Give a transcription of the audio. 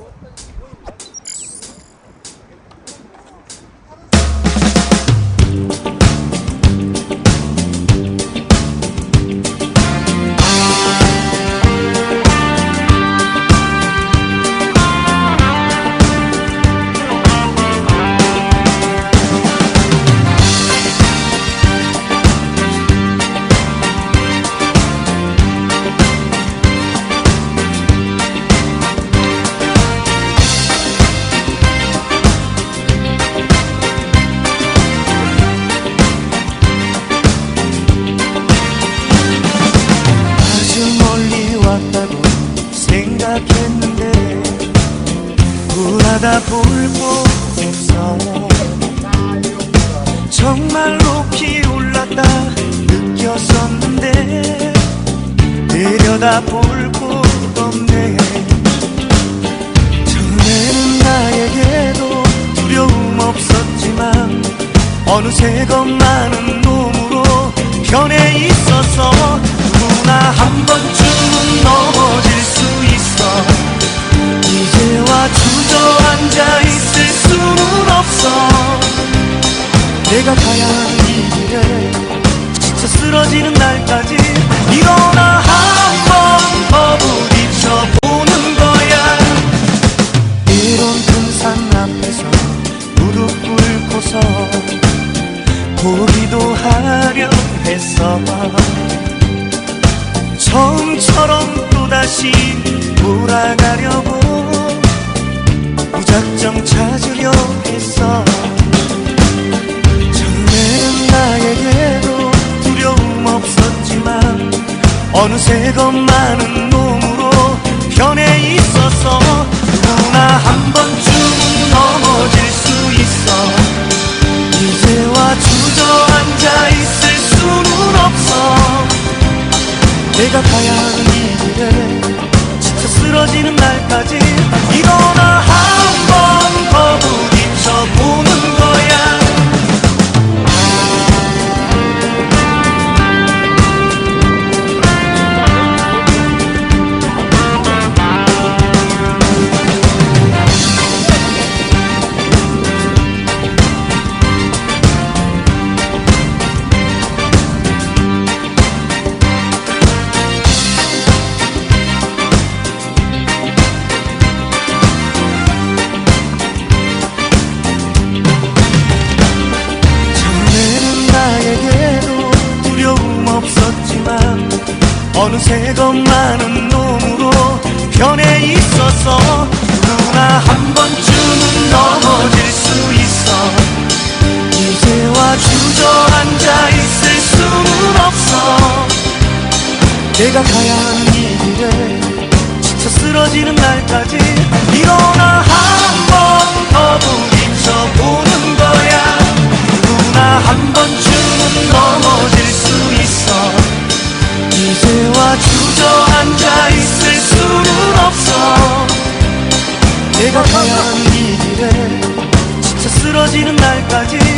아 곳 없어 정말 높이 올랐다 느꼈었는데 내려다 볼 곳 없네. 전에는 나에게도 두려움 없었지만 어느새 겁 많은 놈으로 변해 내가 가야 하는 이 길에 지쳐 쓰러지는 날까지 일어나 한 번 더 부딪혀 보는 거야. 이런 큰 산 앞에서 무릎 꿇고서 보기도 하려 했어 처음처럼 또다시 돌아가려 새 겁많은 놈으로 변해 있어서 누구나 한 번쯤은 넘어질 수 있어. 이제와 주저앉아 있을 수는 없어. 내가 가야 하는 이 길에 지쳐 쓰러지는 날까지 일어나 어느새 겁많은 놈으로 변해 있어서 누구나 한 번쯤은 넘어질 수 있어. 이제와 주저앉아 있을 수는 없어. 내가 가야 하는 이 길에 지쳐 쓰러지는 날까지 일어 일어나